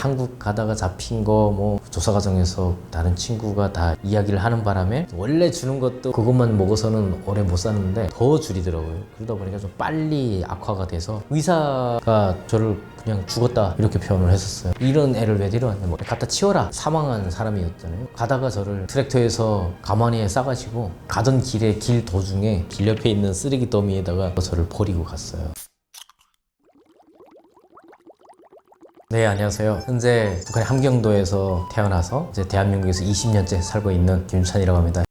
한국 가다가 잡힌 거 뭐 조사 과정에서 다른 친구가 다 이야기를 하는 바람에 원래 주는 것도 그것만 먹어서는 오래 못 사는데 더 줄이더라고요. 그러다 보니까 좀 빨리 악화가 돼서 의사가 저를 그냥 죽었다 이렇게 표현을 했었어요. 이런 애를 왜 데려왔냐 뭐 갖다 치워라 사망한 사람이었잖아요. 가다가 저를 트랙터에서 가만히에 싸가지고 가던 길에 길 도중에 길 옆에 있는 쓰레기 더미에다가 저를 버리고 갔어요. 네, 안녕하세요. 현재 북한의 함경도에서 태어나서 이제 대한민국에서 20년째 살고 있는 김찬이라고 합니다.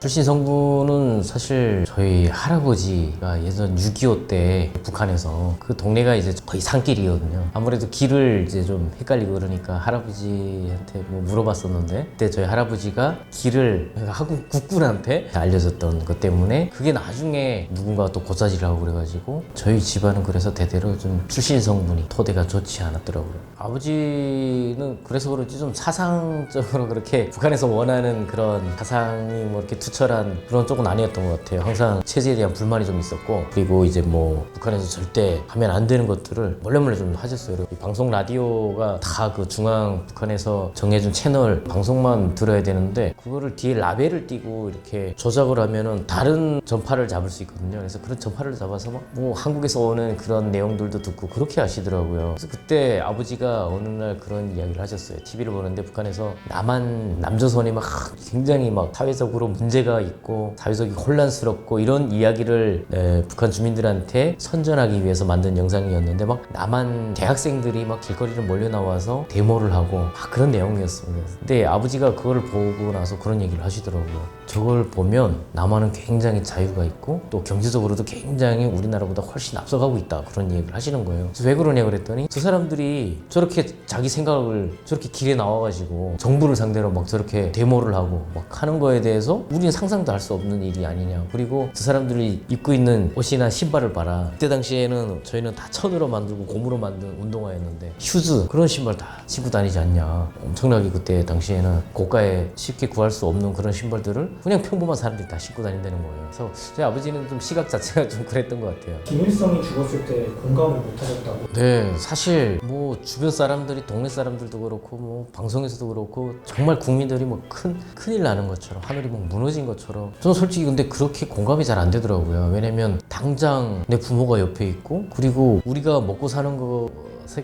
출신 성분은 사실 저희 할아버지가 예전 6.25 때 북한에서 그 동네가 이제 거의 산길이거든요. 아무래도 길을 이제 좀 헷갈리고 그러니까 할아버지한테 뭐 물어봤었는데 그때 저희 할아버지가 길을 그러니까 한국 국군한테 알려줬던 것 때문에 그게 나중에 누군가가 또 고사질을 하고 그래가지고 저희 집안은 그래서 대대로 좀 출신 성분이 토대가 좋지 않았더라고요. 아버지는 그래서 그런지 좀 사상적으로 그렇게 북한에서 원하는 그런 사상이 뭐 이렇게 투철한 그런 쪽은 아니었던 것 같아요. 항상 체제에 대한 불만이 좀 있었고 그리고 이제 뭐 북한에서 절대 하면 안 되는 것들을 몰래 몰래 좀 하셨어요. 방송 라디오가 다 그 중앙 북한에서 정해준 채널 방송만 들어야 되는데 그거를 뒤에 라벨을 띄고 이렇게 조작을 하면은 다른 전파를 잡을 수 있거든요. 그래서 그런 전파를 잡아서 막 뭐 한국에서 오는 그런 내용들도 듣고 그렇게 하시더라고요. 그래서 그때 아버지가 어느 날 그런 이야기를 하셨어요. TV를 보는데 북한에서 남한 남조선이 막 굉장히 막 사회적으로 문제 가 있고 사회적이 혼란스럽고 이런 이야기를 에, 북한 주민들한테 선전하기 위해서 만든 영상이었는데 막 남한 대학생들이 막 길거리를 몰려 나와서 데모를 하고 막 그런 내용이었습니다. 근데 아버지가 그걸 보고 나서 그런 얘기를 하시더라고요. 저걸 보면 남한은 굉장히 자유가 있고 또 경제적으로도 굉장히 우리나라보다 훨씬 앞서가고 있다 그런 얘기를 하시는 거예요. 왜 그러냐 그랬더니 저 사람들이 저렇게 자기 생각을 저렇게 길에 나와가지고 정부를 상대로 막 저렇게 데모를 하고 막 하는 거에 대해서 우리 는 상상도 할 수 없는 일이 아니냐. 그리고 저 사람들이 입고 있는 옷이나 신발을 봐라. 그때 당시에는 저희는 다 천으로 만들고 고무로 만든 운동화였는데 휴즈 그런 신발 다 신고 다니지 않냐. 엄청나게 그때 당시에는 고가에 쉽게 구할 수 없는 그런 신발들을 그냥 평범한 사람들이 다 신고 다닌다는 거예요. 그래서 저희 아버지는 좀 시각 자체가 좀 그랬던 것 같아요. 김일성이 죽었을 때 공감을 못 하셨다고 네, 사실 뭐 주변 사람들이 동네 사람들도 그렇고 뭐 방송에서도 그렇고 정말 국민들이 뭐 큰 큰일 나는 것처럼 하늘이 뭐 무너진 것처럼 저는 솔직히 근데 그렇게 공감이 잘 안 되더라고요. 왜냐면 당장 내 부모가 옆에 있고 그리고 우리가 먹고 사는 거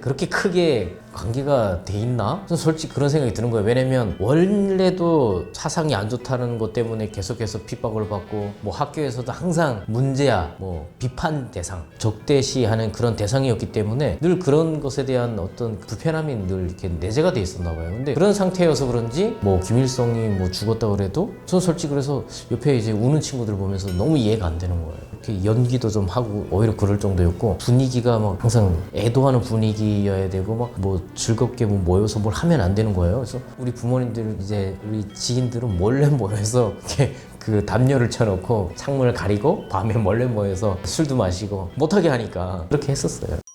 그렇게 크게 관계가 돼 있나? 저는 솔직히 그런 생각이 드는 거예요. 왜냐면 원래도 사상이 안 좋다는 것 때문에 계속해서 핍박을 받고 뭐 학교에서도 항상 문제야, 뭐 비판 대상, 적대시하는 그런 대상이었기 때문에 늘 그런 것에 대한 어떤 불편함이 늘 이렇게 내재가 돼 있었나 봐요. 근데 그런 상태여서 그런지 뭐 김일성이 뭐 죽었다 그래도 저는 솔직히 그래서 옆에 이제 우는 친구들 보면서 너무 이해가 안 되는 거예요. 이렇게 연기도 좀 하고 오히려 그럴 정도였고 분위기가 막 항상 애도하는 분위기여야 되고 막 뭐 즐겁게 뭐 모여서 뭘 하면 안 되는 거예요. 그래서 우리 부모님들 이제 우리 지인들은 몰래 모여서 이렇게 그 담요를 쳐놓고 창문을 가리고 밤에 몰래 모여서 술도 마시고 못하게 하니까 그렇게 했었어요.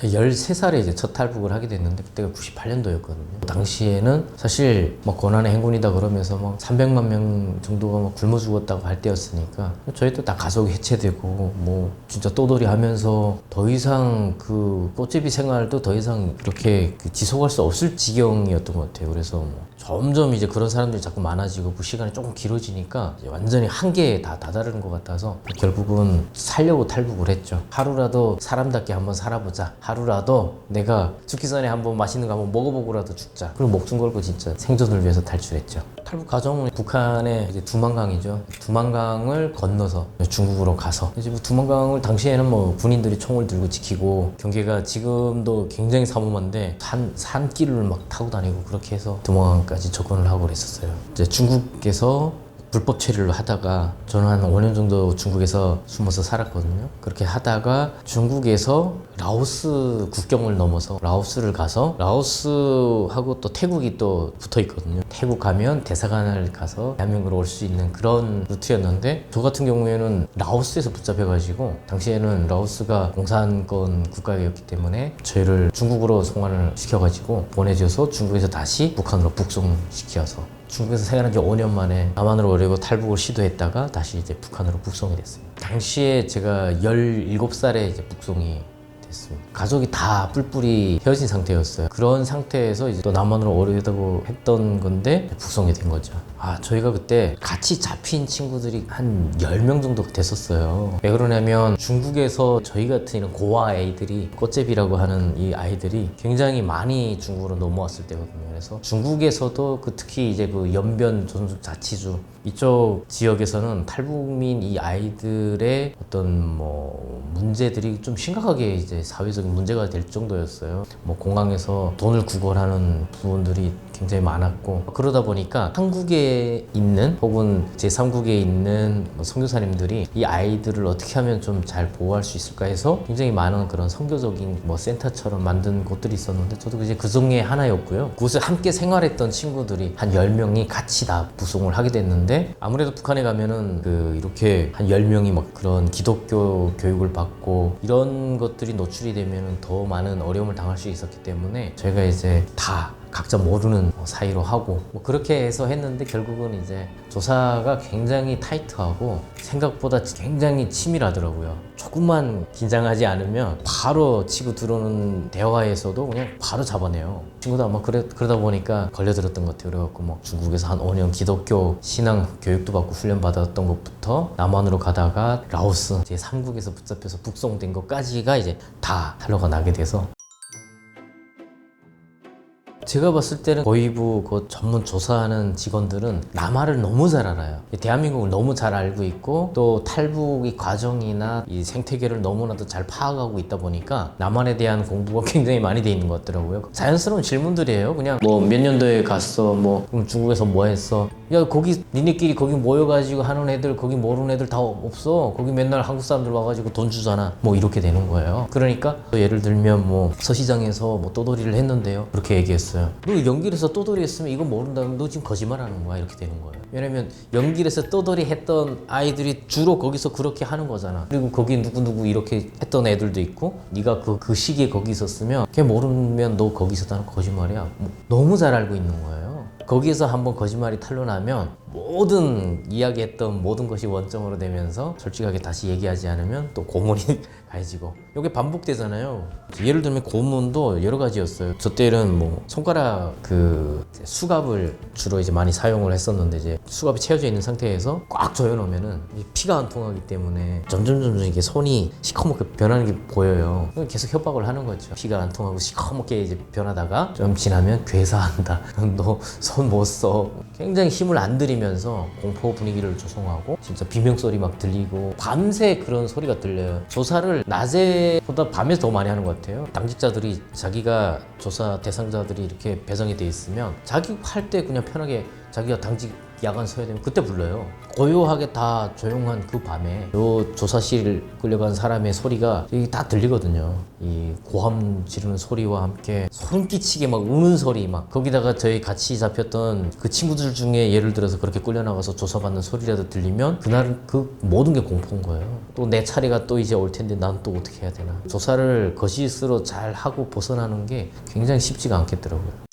제가 13살에 이제 첫 탈북을 하게 됐는데 그때가 98년도였거든요. 당시에는 사실 뭐 고난의 행군이다 그러면서 뭐 300만 명 정도가 뭐 굶어 죽었다고 할 때였으니까 저희도 다 가족이 해체되고 뭐 진짜 떠돌이 하면서 더 이상 그 꽃제비 생활도 더 이상 이렇게 그 지속할 수 없을 지경이었던 것 같아요. 그래서 뭐 점점 이제 그런 사람들이 자꾸 많아지고 그 시간이 조금 길어지니까 완전히 한계에 다 다다르는 것 같아서 결국은 살려고 탈북을 했죠. 하루라도 사람답게 한번 살아보자. 하루라도 내가 죽기 전에 한번 맛있는 거 한번 먹어보고라도 죽자. 그리고 목숨 걸고 진짜 생존을 위해서 탈출했죠. 탈북 과정은 북한의 이제 두만강이죠. 두만강을 건너서 중국으로 가서 이제 뭐 두만강을 당시에는 뭐 군인들이 총을 들고 지키고 경계가 지금도 굉장히 삼엄한데 산 산길을 막 타고 다니고 그렇게 해서 두만강까지 접근을 하고 그랬었어요. 이제 중국에서 불법 체류를 하다가 저는 한 5년 정도 중국에서 숨어서 살았거든요. 그렇게 하다가 중국에서 라오스 국경을 넘어서 라오스를 가서 라오스하고 또 태국이 또 붙어 있거든요. 태국 가면 대사관을 가서 대한민국으로 올 수 있는 그런 루트였는데 저 같은 경우에는 라오스에서 붙잡혀가지고 당시에는 라오스가 공산권 국가였기 때문에 저희를 중국으로 송환을 시켜가지고 보내줘서 중국에서 다시 북한으로 북송시켜서 중국에서 생활한 지 5년 만에 남한으로 오려고 탈북을 시도했다가 다시 이제 북한으로 북송이 됐습니다. 당시에 제가 17살에 이제 북송이 됐습니다. 가족이 다 뿔뿔이 헤어진 상태였어요. 그런 상태에서 이제 또 남한으로 오려다고 했던 건데 북송이 된 거죠. 아, 저희가 그때 같이 잡힌 친구들이 한 10명 정도 됐었어요. 왜 그러냐면 중국에서 저희 같은 이런 고아 아이들이 꽃제비라고 하는 이 아이들이 굉장히 많이 중국으로 넘어왔을 때거든요. 그래서 중국에서도 그 특히 이제 그 연변 조선족 자치주 이쪽 지역에서는 탈북민 이 아이들의 어떤 뭐 문제들이 좀 심각하게 이제 사회적인 문제가 될 정도였어요. 뭐 공항에서 돈을 구걸하는 부분들이 굉장히 많았고 그러다 보니까 한국 에 있는 혹은 제3국에 있는 뭐 선교사님들이 이 아이들을 어떻게 하면 좀 잘 보호할 수 있을까 해서 굉장히 많은 그런 선교적인 뭐 센터처럼 만든 곳들이 있었는데 저도 이제 그 중에 하나였고요. 그곳에 함께 생활했던 친구들이 한 10명이 같이 다 부송을 하게 됐는데 아무래도 북한에 가면은 그 이렇게 한 10명이 막 그런 기독교 교육을 받고 이런 것들이 노출이 되면은 더 많은 어려움을 당할 수 있었기 때문에 저희가 이제 다 각자 모르는 뭐 사이로 하고 뭐 그렇게 해서 했는데 결국은 이제 조사가 굉장히 타이트하고 생각보다 굉장히 치밀하더라고요. 조금만 긴장하지 않으면 바로 치고 들어오는 대화에서도 그냥 바로 잡아내요. 친구도 아마 그래, 그러다 보니까 걸려들었던 것 같아요. 그래갖고 뭐 중국에서 한 5년 기독교 신앙 교육도 받고 훈련 받았던 것부터 남한으로 가다가 라오스 제 3국에서 붙잡혀서 북송된 것까지가 이제 다 탈로가 나게 돼서 제가 봤을 때는 고위부 그 전문 조사하는 직원들은 남한을 너무 잘 알아요. 대한민국을 너무 잘 알고 있고 또 탈북의 과정이나 이 생태계를 너무나도 잘 파악하고 있다 보니까 남한에 대한 공부가 굉장히 많이 돼 있는 것 같더라고요. 자연스러운 질문들이에요. 그냥 뭐 몇 년도에 갔어, 뭐 중국에서 뭐 했어? 야 거기 니네끼리 거기 모여가지고 하는 애들 거기 모르는 애들 다 없어. 거기 맨날 한국 사람들 와가지고 돈 주잖아. 뭐 이렇게 되는 거예요. 그러니까 또 예를 들면 뭐 서시장에서 뭐 떠돌이를 했는데요. 그렇게 얘기했어 요. 너 연길에서 떠돌이 했으면 이거 모른다면 너 지금 거짓말하는 거야 이렇게 되는 거예요. 왜냐면 연길에서 떠돌이 했던 아이들이 주로 거기서 그렇게 하는 거잖아. 그리고 거기 누구 누구 이렇게 했던 애들도 있고 네가 그, 그 시기에 거기 있었으면 걔 모르면 너 거기 있었다는 거짓말이야. 뭐 너무 잘 알고 있는 거예요. 거기에서 한번 거짓말이 탄로나면 모든 이야기했던 모든 것이 원점으로 되면서 솔직하게 다시 얘기하지 않으면 또 고문이 가해지고 이게 반복되잖아요. 예를 들면 고문도 여러 가지였어요. 저 때는 뭐 손가락 그 수갑을 주로 이제 많이 사용을 했었는데 이제 수갑이 채워져 있는 상태에서 꽉 조여놓으면은 이 피가 안 통하기 때문에 점점 점점 이게 손이 시커멓게 변하는 게 보여요. 계속 협박을 하는 거죠. 피가 안 통하고 시커멓게 이제 변하다가 좀 지나면 괴사한다. 너 손 못 써. 굉장히 힘을 안 들이면 서 공포 분위기를 조성하고 진짜 비명 소리 막 들리고 밤새 그런 소리가 들려요. 조사를 낮에보다 밤에 더 많이 하는 것 같아요. 당직자들이 자기가 조사 대상자들이 이렇게 배정이 돼 있으면 자기 할 때 그냥 편하게 자기가 당직 야간 서야 되면 그때 불러요. 고요하게 다 조용한 그 밤에 요 조사실 끌려간 사람의 소리가 이게 다 들리거든요. 이 고함 지르는 소리와 함께 소름 끼치게 막 우는 소리 막 거기다가 저희 같이 잡혔던 그 친구들 중에 예를 들어서 그렇게 끌려나가서 조사받는 소리라도 들리면 그날은 그 모든 게 공포인 거예요. 또 내 차례가 또 이제 올 텐데 난 또 어떻게 해야 되나. 조사를 거짓으로 잘 하고 벗어나는 게 굉장히 쉽지가 않겠더라고요.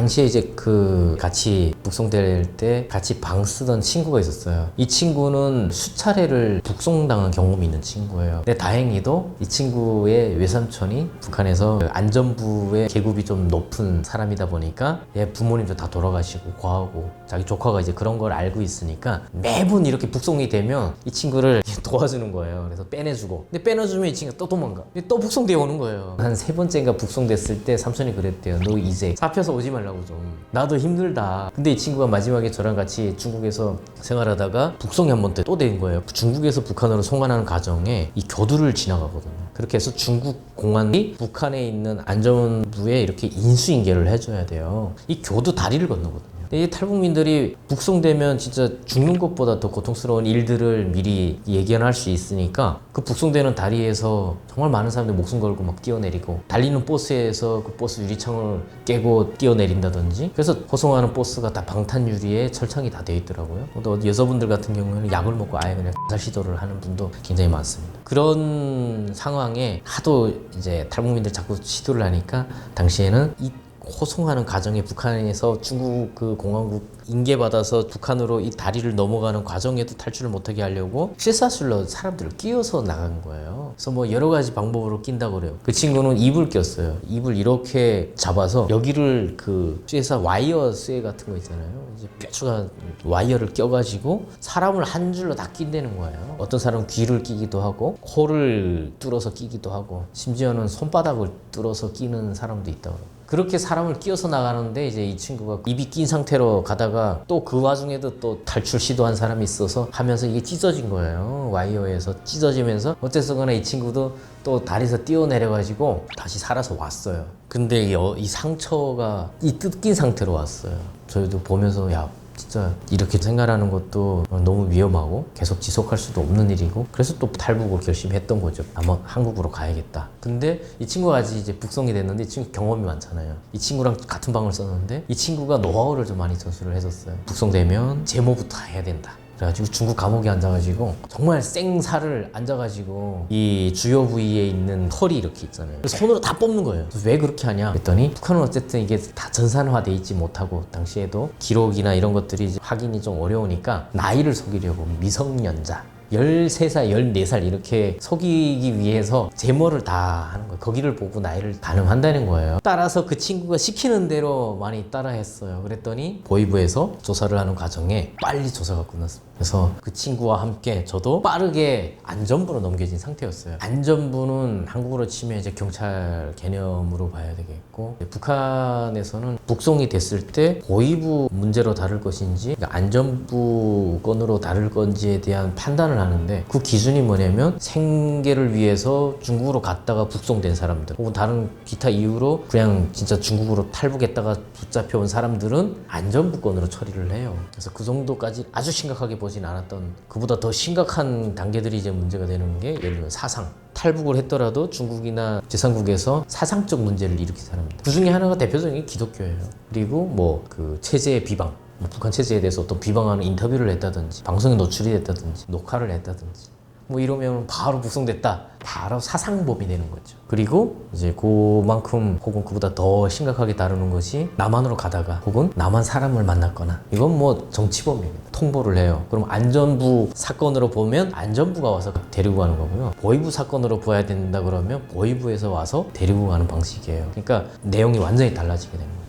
당시에 이제 그 같이 북송될 때 같이 방 쓰던 친구가 있었어요. 이 친구는 수차례를 북송당한 경험이 있는 친구예요. 근데 다행히도 이 친구의 외삼촌이 북한에서 그 안전부의 계급이 좀 높은 사람이다 보니까 얘 부모님도 다 돌아가시고 과하고 자기 조카가 이제 그런 걸 알고 있으니까 매번 이렇게 북송이 되면 이 친구를 도와주는 거예요. 그래서 빼내주고. 근데 빼내주면 이 친구가 또 도망가. 또 북송되어 오는 거예요. 한 세 번째인가 북송됐을 때 삼촌이 그랬대요. 너 이제 잡혀서 오지 말라 고 좀. 나도 힘들다. 근데 이 친구가 마지막에 저랑 같이 중국에서 생활하다가 북송이 한번또된 거예요. 중국에서 북한으로 송환하는 과정에 이 교두를 지나가거든요. 그렇게 해서 중국 공안이 북한에 있는 안전부에 이렇게 인수인계를 해줘야 돼요. 이 교두 다리를 건너거든요. 근데 이 탈북민들이 북송되면 진짜 죽는 것보다 더 고통스러운 일들을 미리 예견할 수 있으니까 그 북송되는 다리에서 정말 많은 사람들이 목숨 걸고 막 뛰어내리고 달리는 버스에서 그 버스 유리창을 깨고 뛰어내린다든지 그래서 호송하는 버스가 다 방탄 유리에 철창이 다 되어 있더라고요. 또 여자분들 같은 경우에는 약을 먹고 아예 그냥 살 시도를 하는 분도 굉장히 많습니다. 그런 상황에 하도 이제 탈북민들 자꾸 시도를 하니까 당시에는 이 호송하는 과정에 북한에서 중국 그 공화국 인계받아서 북한으로 이 다리를 넘어가는 과정에도 탈출을 못하게 하려고 쇠사슬로 사람들을 끼워서 나간 거예요. 그래서 뭐 여러 가지 방법으로 낀다고 그래요. 그 친구는 입을 꼈어요. 입을 이렇게 잡아서 여기를 그 쇠사 와이어 쇠 같은 거 있잖아요. 이제 뾰족한 와이어를 껴가지고 사람을 한 줄로 다 낀다는 거예요. 어떤 사람은 귀를 끼기도 하고 코를 뚫어서 끼기도 하고 심지어는 손바닥을 뚫어서 끼는 사람도 있다고 그래요. 그렇게 사람을 끼워서 나가는데 이제 이 친구가 입이 낀 상태로 가다가 또 그 와중에도 또 탈출 시도한 사람이 있어서 하면서 이게 찢어진 거예요. 와이어에서 찢어지면서 어쨌거나 이 친구도 또 다리에서 뛰어내려가지고 다시 살아서 왔어요. 근데 이, 어- 이 상처가 이 뜯긴 상태로 왔어요. 저희도 보면서 야 진짜 이렇게 생활하는 것도 너무 위험하고 계속 지속할 수도 없는 일이고 그래서 또 탈북을 결심했던 거죠. 아마 한국으로 가야겠다. 근데 이 친구가 아직 이제 북송이 됐는데 이 친구 경험이 많잖아요. 이 친구랑 같은 방을 썼는데 이 친구가 노하우를 좀 많이 전수를 했었어요. 북송되면 제모부터 해야 된다. 그래가지고 중국 감옥에 앉아가지고 정말 생살을 앉아가지고 이 주요 부위에 있는 털이 이렇게 있잖아요. 손으로 다 뽑는 거예요. 왜 그렇게 하냐? 그랬더니 북한은 어쨌든 이게 다 전산화돼 있지 못하고 당시에도 기록이나 이런 것들이 확인이 좀 어려우니까 나이를 속이려고 미성년자 13살, 14살 이렇게 속이기 위해서 제모를 다 하는 거예요. 거기를 보고 나이를 가늠한다는 거예요. 따라서 그 친구가 시키는 대로 많이 따라 했어요. 그랬더니 보이부에서 조사를 하는 과정에 빨리 조사가 끝났습니다. 그래서 그 친구와 함께 저도 빠르게 안전부로 넘겨진 상태였어요. 안전부는 한국으로 치면 이제 경찰 개념으로 봐야 되겠고 북한에서는 북송이 됐을 때 보이부 문제로 다룰 것인지 그러니까 안전부 건으로 다룰 건지에 대한 판단을 하는데 그 기준이 뭐냐면 생계를 위해서 중국으로 갔다가 북송된 사람들 혹은 다른 기타 이유로 그냥 진짜 중국으로 탈북했다가 붙잡혀온 사람들은 안전부 건으로 처리를 해요. 그래서 그 정도까지 아주 심각하게 보진 않았던 그보다 더 심각한 단계들이 이제 문제가 되는 게 예를 들면 사상. 탈북을 했더라도 중국이나 제3국에서 사상적 문제를 일으킨 사람들 그 중에 하나가 대표적인 게 기독교예요. 그리고 뭐 그 체제의 비방 뭐 북한 체제에 대해서 어떤 비방하는 인터뷰를 했다든지 방송에 노출이 됐다든지 녹화를 했다든지 뭐 이러면 바로 북송됐다. 바로 사상범이 되는 거죠. 그리고 이제 그만큼 혹은 그보다 더 심각하게 다루는 것이 남한으로 가다가 혹은 남한 사람을 만났거나 이건 뭐 정치범입니다. 통보를 해요. 그럼 안전부 사건으로 보면 안전부가 와서 데리고 가는 거고요. 보이부 사건으로 봐야 된다 그러면 보이부에서 와서 데리고 가는 방식이에요. 그러니까 내용이 완전히 달라지게 거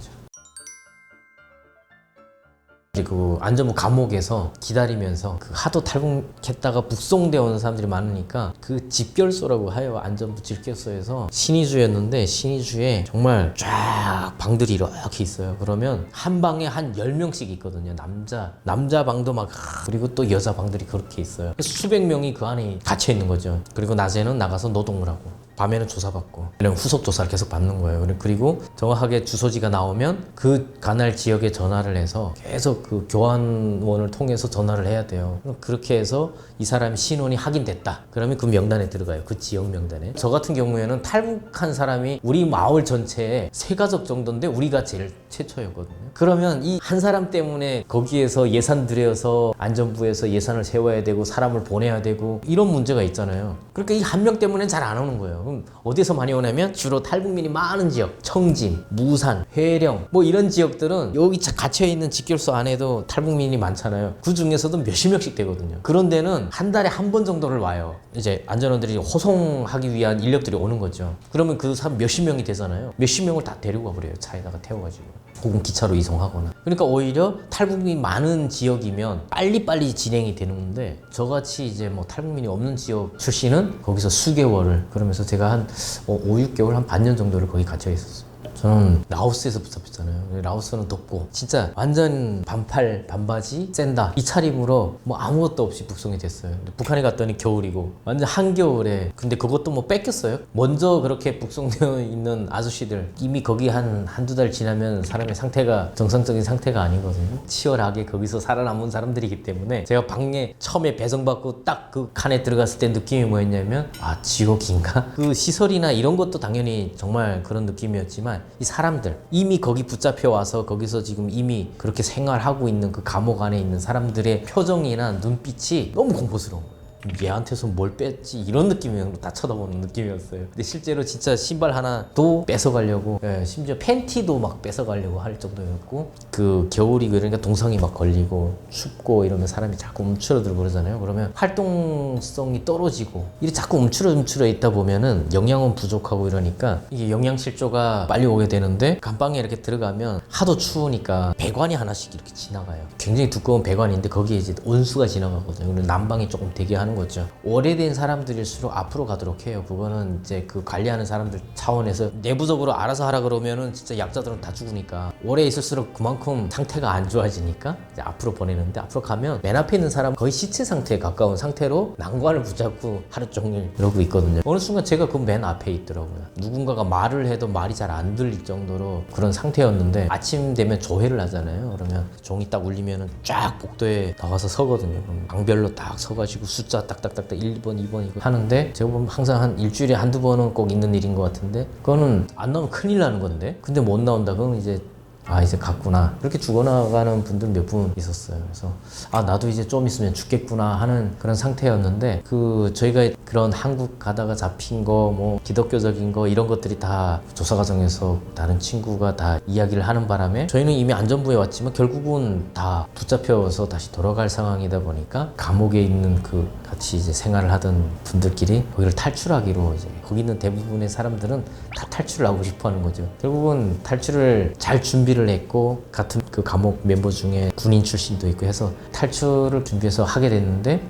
죠 이제 그 안전부 감옥에서 기다리면서 그 하도 탈북했다가 북송되어 오는 사람들이 많으니까 그 집결소라고 하여 안전부 집결소에서 신의주였는데 신의주에 정말 쫙 방들이 이렇게 있어요. 그러면 한 방에 한 10명씩 있거든요. 남자 남자 방도 막 하, 그리고 또 여자 방들이 그렇게 있어요. 수백 명이 그 안에 갇혀 있는 거죠. 그리고 낮에는 나가서 노동을 하고 밤에는 조사받고 이런 후속 조사를 계속 받는 거예요. 그리고 정확하게 주소지가 나오면 그 관할 지역에 전화를 해서 계속 그 교환원을 통해서 전화를 해야 돼요. 그렇게 해서 이 사람이 신원이 확인됐다. 그러면 그 명단에 들어가요. 그 지역 명단에. 저 같은 경우에는 탈북한 사람이 우리 마을 전체에 세 가족 정도인데 우리가 제일 최초였거든요. 그러면 이 한 사람 때문에 거기에서 예산 들여서 안전부에서 예산을 세워야 되고 사람을 보내야 되고 이런 문제가 있잖아요. 그러니까 이 한 명 때문에 잘 안 오는 거예요. 그럼 어디서 많이 오냐면 주로 탈북민이 많은 지역, 청진, 무산, 회령 뭐 이런 지역들은 여기 자- 갇혀 있는 직결소 안에도 탈북민이 많잖아요. 그 중에서도 몇십 명씩 되거든요. 그런 데는 한 달에 한 번 정도를 와요. 이제 안전원들이 호송하기 위한 인력들이 오는 거죠. 그러면 그 사람 몇십 명이 되잖아요. 몇십 명을 다 데리고 가버려요. 차에다가 태워가지고. 혹은 기차로 이송하거나. 그러니까 오히려 탈북민이 많은 지역이면 빨리빨리 진행이 되는데 저같이 이제 뭐 탈북민이 없는 지역 출신은 거기서 수개월을 그러면서 제가 한 어, 5, 6개월 한 반년 정도를 거기 갇혀 있었어요. 저는 라오스에서 붙잡혔잖아요. 라오스는 덥고 진짜 완전 반팔 반바지 센다 이 차림으로 뭐 아무것도 없이 북송이 됐어요. 북한에 갔더니 겨울이고 완전 한겨울에 근데 그것도 뭐 뺏겼어요. 먼저 그렇게 북송되어 있는 아저씨들 이미 거기 한 한두 달 지나면 사람의 상태가 정상적인 상태가 아니거든요. 치열하게 거기서 살아남은 사람들이기 때문에 제가 방에 처음에 배송받고 딱 그 칸에 들어갔을 때 느낌이 뭐였냐면 아 지옥인가? 그 시설이나 이런 것도 당연히 정말 그런 느낌이었지만 이 사람들 이미 거기 붙잡혀 와서 거기서 지금 이미 그렇게 생활하고 있는 그 감옥 안에 있는 사람들의 표정이나 눈빛이 너무 공포스러운 거예요. 얘한테서 뭘 뺐지 이런 느낌이었고 다 쳐다보는 느낌이었어요. 근데 실제로 진짜 신발 하나도 뺏어가려고 예, 심지어 팬티도 막 뺏어가려고 할 정도였고 그 겨울이 그러니까 동상이 막 걸리고 춥고 이러면 사람이 자꾸 움츠러들고 그러잖아요. 그러면 활동성이 떨어지고 이게 자꾸 움츠러 움츠러 있다 보면은 영양은 부족하고 이러니까 이게 영양실조가 빨리 오게 되는데 감방에 이렇게 들어가면 하도 추우니까 배관이 하나씩 이렇게 지나가요. 굉장히 두꺼운 배관인데 거기에 이제 온수가 지나가거든요. 그리고 난방이 조금 되게 하는 거죠. 오래된 사람들일수록 앞으로 가도록 해요. 그거는 이제 그 관리하는 사람들 차원에서 내부적으로 알아서 하라 그러면은 진짜 약자들은 다 죽으니까 오래 있을수록 그만큼 상태가 안 좋아지니까 이제 앞으로 보내는데 앞으로 가면 맨 앞에 있는 사람 거의 시체 상태에 가까운 상태로 난관을 붙잡고 하루 종일 이러고 있거든요. 어느 순간 제가 그 맨 앞에 있더라고요. 누군가가 말을 해도 말이 잘 안 들릴 정도로 그런 상태였는데 아침 되면 조회를 하잖아요. 그러면 종이 딱 울리면은 쫙 복도에 나와서 서거든요. 그럼 방별로 딱 서가지고 숫자 딱딱딱딱 1번, 2번 이거 하는데 제가 보면 항상 한 일주일에 한두 번은 꼭 있는 일인 것 같은데 그거는 안 나오면 큰일 나는 건데. 근데 못 나온다. 그러면 이제 아 이제 갔구나. 그렇게 죽어나가는 분들 몇 분 있었어요. 그래서 아 나도 이제 좀 있으면 죽겠구나 하는 그런 상태였는데 그 저희가 그런 한국 가다가 잡힌 거 뭐 기독교적인 거 이런 것들이 다 조사 과정에서 다른 친구가 다 이야기를 하는 바람에 저희는 이미 안전부에 왔지만 결국은 다 붙잡혀서 다시 돌아갈 상황이다 보니까 감옥에 있는 그 같이 이제 생활을 하던 분들끼리 거기를 탈출하기로 이제 거기 있는 대부분의 사람들은 다 탈출을 하고 싶어 하는 거죠. 결국은 탈출을 잘 준비를 했고 같은 그 감옥 멤버 중에 군인 출신도 있고 해서 탈출을 준비해서 하게 됐는데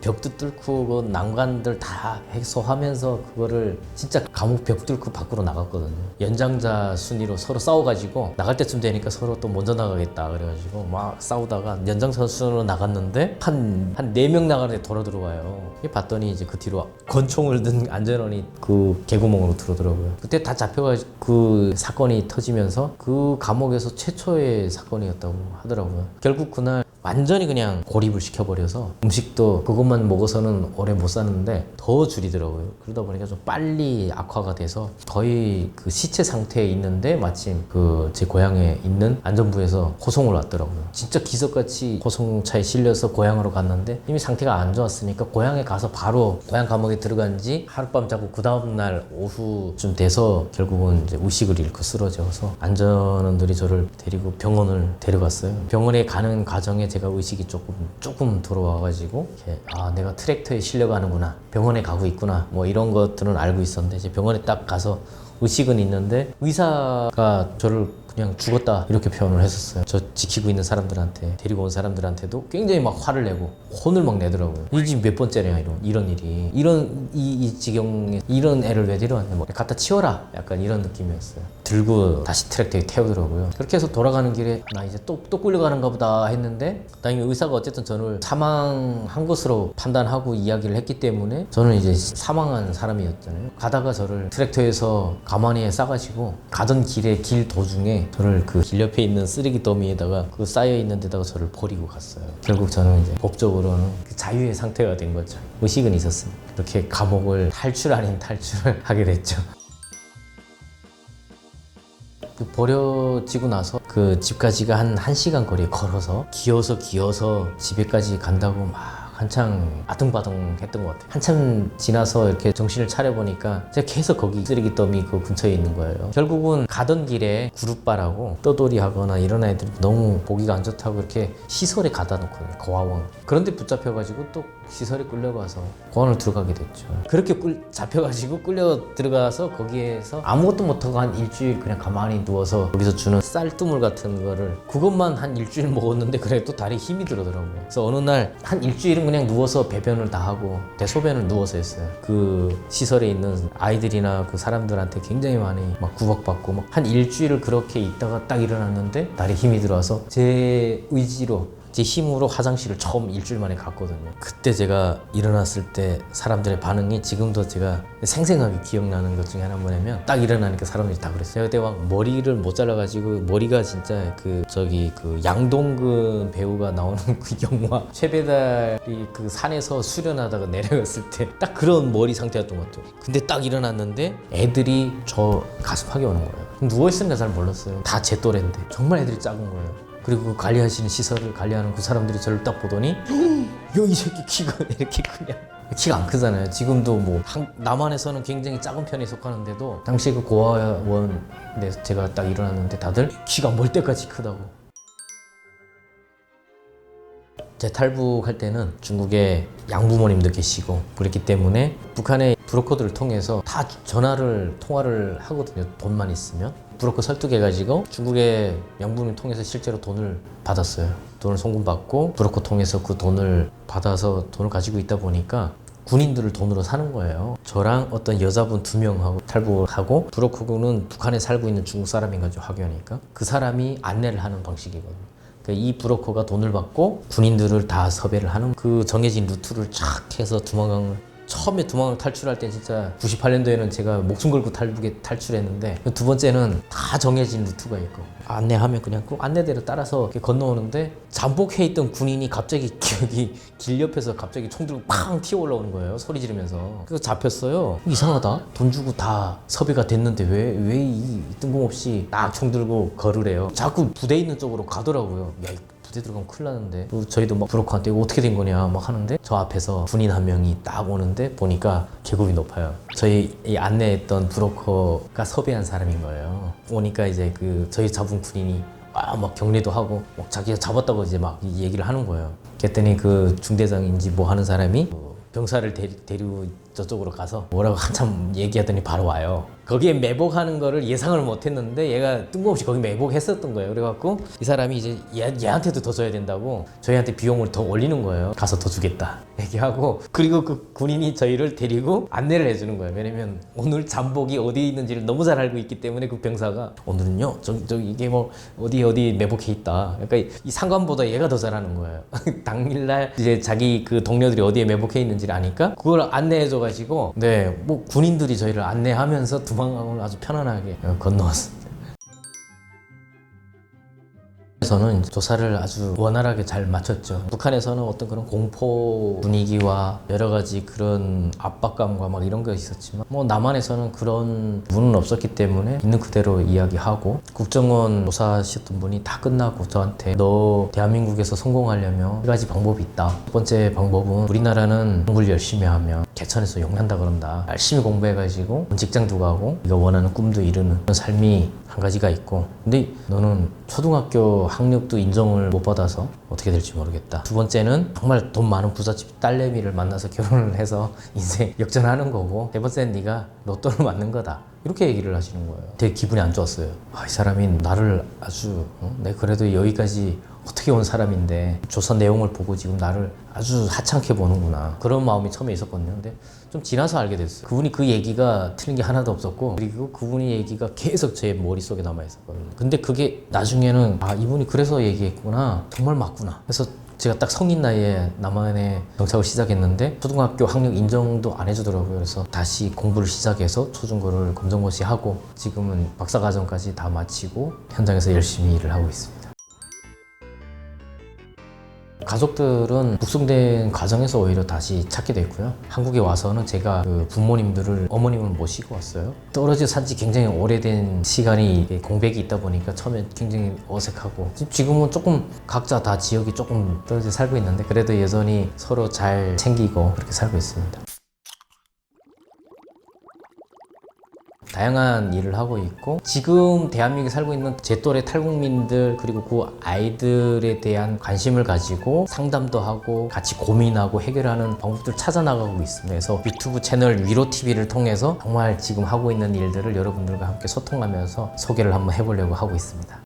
벽도 뚫고 그 난관들 다 해소하면서 그거를 진짜 감옥 벽 뚫고 밖으로 나갔거든요. 연장자 순위로 서로 싸워가지고 나갈 때쯤 되니까 서로 또 먼저 나가겠다 그래가지고 막 싸우다가 연장자 순으로 나갔는데 한 한 네 명 나가는데 돌아 들어와요. 봤더니 이제 그 뒤로 권총을 든 안전원이 그 개구멍으로 들어오더라고요. 그때 다 잡혀가지고 그 사건이 터지면서 그 감옥에서 최초의 사건이었다고 하더라고요. 결국 그날 완전히 그냥 고립을 시켜버려서 음식도 그 것만 먹어서는 오래 못 사는데 더 줄이더라고요. 그러다 보니까 좀 빨리 악화가 돼서 거의 그 시체 상태에 있는데 마침 그 제 고향에 있는 안전부에서 호송을 왔더라고요. 진짜 기석같이 호송차에 실려서 고향으로 갔는데 이미 상태가 안 좋았으니까 고향에 가서 바로 고향 감옥에 들어간 지 하룻밤 자고 그 다음날 오후쯤 돼서 결국은 이제 의식을 잃고 쓰러져서 안전원들이 저를 데리고 병원을 데려갔어요. 병원에 가는 과정에 제가 의식이 조금 조금 돌아와가지고 이렇게 아 내가 트랙터에 실려가는구나. 병원에 가고 있구나. 뭐 이런 것들은 알고 있었는데 이제 병원에 딱 가서 의식은 있는데 의사가 저를 그냥 죽었다 이렇게 표현을 했었어요. 저 지키고 있는 사람들한테 데리고 온 사람들한테도 굉장히 막 화를 내고 혼을 막 내더라고요. 이 집 몇 번째냐 이런 이런 일이 이런 이, 이 지경에 이런 애를 왜 데려왔냐 뭐 갖다 치워라 약간 이런 느낌이었어요. 들고 다시 트랙터에 태우더라고요. 그렇게 해서 돌아가는 길에 나 이제 또또 끌려가는가 보다 했는데 다행히 의사가 어쨌든 저를 사망한 것으로 판단하고 이야기를 했기 때문에 저는 이제 사망한 사람이었잖아요. 가다가 저를 트랙터에서 가만히에 싸가지고 가던 길에 길 도중에 저를 그 길 옆에 있는 쓰레기 더미에다가 그 쌓여 있는 데다가 저를 버리고 갔어요. 결국 저는 이제 법적으로는 그 자유의 상태가 된 거죠. 의식은 있었습니다. 그렇게 감옥을 탈출 아닌 탈출을 하게 됐죠. 그 버려지고 나서 그 집까지가 한 1시간 거리에 걸어서 기어서 기어서 집에까지 간다고 막 한창 아등바등 했던 것 같아요. 한참 지나서 이렇게 정신을 차려보니까 제가 계속 거기 쓰레기 더미 그 근처에 있는 거예요. 결국은 가던 길에 구룹바라고 떠돌이 하거나 이런 애들이 너무 보기가 안 좋다고 이렇게 시설에 가다 놓거든요. 거화원. 그런데 붙잡혀가지고 또 시설에 끌려가서 고원을 들어가게 됐죠. 그렇게 끌, 잡혀가지고 끌려 들어가서 거기에서 아무것도 못하고 한 일주일 그냥 가만히 누워서 거기서 주는 쌀뜨물 같은 거를 그것만 한 일주일 먹었는데 그래도 다리에 힘이 들어더라고요. 그래서 어느 날 한 일주일은 그냥 누워서 배변을 다 하고 대소변을 누워서 했어요. 그 시설에 있는 아이들이나 그 사람들한테 굉장히 많이 막 구박받고 막 한 일주일을 그렇게 있다가 딱 일어났는데 다리에 힘이 들어와서 제 의지로 제 힘으로 화장실을 처음 일주일 만에 갔거든요. 그때 제가 일어났을 때 사람들의 반응이 지금도 제가 생생하게 기억나는 것 중에 하나 뭐냐면 딱 일어나니까 사람들이 다 그랬어요. 그때 막 머리를 못 잘라가지고 머리가 진짜 그 저기 그 양동근 배우가 나오는 그 영화 최배달이 그 산에서 수련하다가 내려갔을 때 딱 그런 머리 상태였던 것 같아요. 근데 딱 일어났는데 애들이 저 가슴팍에 오는 거예요. 누워있으니까 잘 몰랐어요. 다 제 또래인데 정말 애들이 작은 거예요. 그리고 그 관리하시는 시설을 관리하는 그 사람들이 저를 딱 보더니 야이 새끼 키가 왜 이렇게 크냐? 키가 안 크잖아요. 지금도 뭐 한- 남한에서는 굉장히 작은 편에 속하는데도 당시 그 고아원에서 제가 딱 일어났는데 다들 키가 멀 때까지 크다고. 재탈북할 때는 중국에 양부모님도 계시고 그랬기 때문에 북한의 브로커들을 통해서 다 전화를 통화를 하거든요. 돈만 있으면 브로커 설득해가지고 중국의 양부모님 통해서 실제로 돈을 받았어요 돈을 송금받고 브로커 통해서 그 돈을 받아서 돈을 가지고 있다 보니까 군인들을 돈으로 사는 거예요. 저랑 어떤 여자분 두 명하고 탈북을 하고 브로커는 북한에 살고 있는 중국 사람인 거죠 학교니까 그 사람이 안내를 하는 방식이거든요. 그러니까 이 브로커가 돈을 받고 군인들을 다 섭외를 하는 그 정해진 루트를 쫙 해서 두만강을 처음에 두만강 탈출할 때 진짜 98년도에는 제가 목숨 걸고 탈북에 탈출했는데 그두 번째는 다 정해진 루트가 있고 안내하면 그냥 그 안내대로 따라서 건너오는데 잠복해 있던 군인이 갑자기 여기 길 옆에서 갑자기 총 들고 팡 튀어 올라오는 거예요 소리 지르면서. 그래서 잡혔어요. 이상하다. 돈 주고 다 섭외가 됐는데 왜 왜 이 뜬금없이 딱 총 들고 걸으래요? 자꾸 부대 있는 쪽으로 가더라고요. 야, 이 부대 들어가면 큰일 나는데. 그 저희도 막 브로커한테 어떻게 된 거냐 막 하는데 저 앞에서 군인 한 명이 딱 오는데 보니까 계급이 높아요. 저희 이 안내했던 브로커가 섭외한 사람인 거예요. 오니까 이제 그 저희 잡은 군인이 아, 막 격려도 하고 막 자기가 잡았다고 이제 막이 얘기를 하는 거예요. 그랬더니 그 중대장인지 뭐 하는 사람이 그 병사를 데리, 데리고 저쪽으로 가서 뭐라고 한참 얘기하더니 바로 와요. 거기에 매복하는 거를 예상을 못 했는데 얘가 뜬금없이 거기 매복했었던 거예요. 그래갖고 이 사람이 이제 얘, 얘한테도 더 줘야 된다고 저희한테 비용을 더 올리는 거예요. 가서 더 주겠다. 얘기하고 그리고 그 군인이 저희를 데리고 안내를 해주는 거예요. 왜냐면 오늘 잠복이 어디에 있는지를 너무 잘 알고 있기 때문에 그 병사가 오늘은요 저기 저기 이게 뭐 어디 어디 매복해 있다. 그러니까 이 상관보다 얘가 더 잘하는 거예요. 당일날 이제 자기 그 동료들이 어디에 매복해 있는지를 아니까 그걸 안내해줘가지고 네 뭐 군인들이 저희를 안내하면서 두 만강을 아주 편안하게 건너왔습니다. 에서는 조사를 아주 원활하게 잘 마쳤죠. 북한에서는 어떤 그런 공포 분위기와 여러 가지 그런 압박감과 막 이런 게 있었지만 뭐 남한에서는 그런 문은 없었기 때문에 있는 그대로 이야기하고 국정원 조사하셨던 분이 다 끝나고 저한테 너 대한민국에서 성공하려면 세 가지 방법이 있다. 첫 번째 방법은 우리나라는 공부를 열심히 하면 개천에서 용난다 그런다. 열심히 공부해가지고 직장도 가고 네가 원하는 꿈도 이루는 그런 삶이 한 가지가 있고 근데 너는 초등학교 학력도 인정을 못 받아서 어떻게 될지 모르겠다. 두 번째는 정말 돈 많은 부잣집 딸내미를 만나서 결혼을 해서 인생 역전하는 거고 세 번째는 네가 로또를 맞는 거다 이렇게 얘기를 하시는 거예요. 되게 기분이 안 좋았어요. 아, 이 사람이 나를 아주 어? 내가 그래도 여기까지 어떻게 온 사람인데 조사 내용을 보고 지금 나를 아주 하찮게 보는구나. 그런 마음이 처음에 있었거든요. 근데 좀 지나서 알게 됐어요. 그분이 그 얘기가 틀린 게 하나도 없었고 그리고 그분이 얘기가 계속 제 머릿속에 남아 있었거든요. 근데 그게 나중에는 아 이분이 그래서 얘기했구나. 정말 맞구나. 그래서 제가 딱 성인 나이에 남한에 정착을 시작했는데 초등학교 학력 인정도 안 해주더라고요. 그래서 다시 공부를 시작해서 초중고를 검정고시 하고 지금은 박사과정까지 다 마치고 현장에서 열심히 일을 하고 있습니다. 가족들은 북송된 과정에서 오히려 다시 찾게 됐고요. 한국에 와서는 제가 그 부모님들을 어머님을 모시고 왔어요. 떨어져 산지 굉장히 오래된 시간이 공백이 있다 보니까 처음에 굉장히 어색하고 지금은 조금 각자 다 지역이 조금 떨어져 살고 있는데 그래도 여전히 서로 잘 챙기고 그렇게 살고 있습니다. 다양한 일을 하고 있고 지금 대한민국에 살고 있는 제 또래 탈북민들 그리고 그 아이들에 대한 관심을 가지고 상담도 하고 같이 고민하고 해결하는 방법들을 찾아 나가고 있습니다. 그래서 유튜브 채널 위로 TV를 통해서 정말 지금 하고 있는 일들을 여러분들과 함께 소통하면서 소개를 한번 해보려고 하고 있습니다.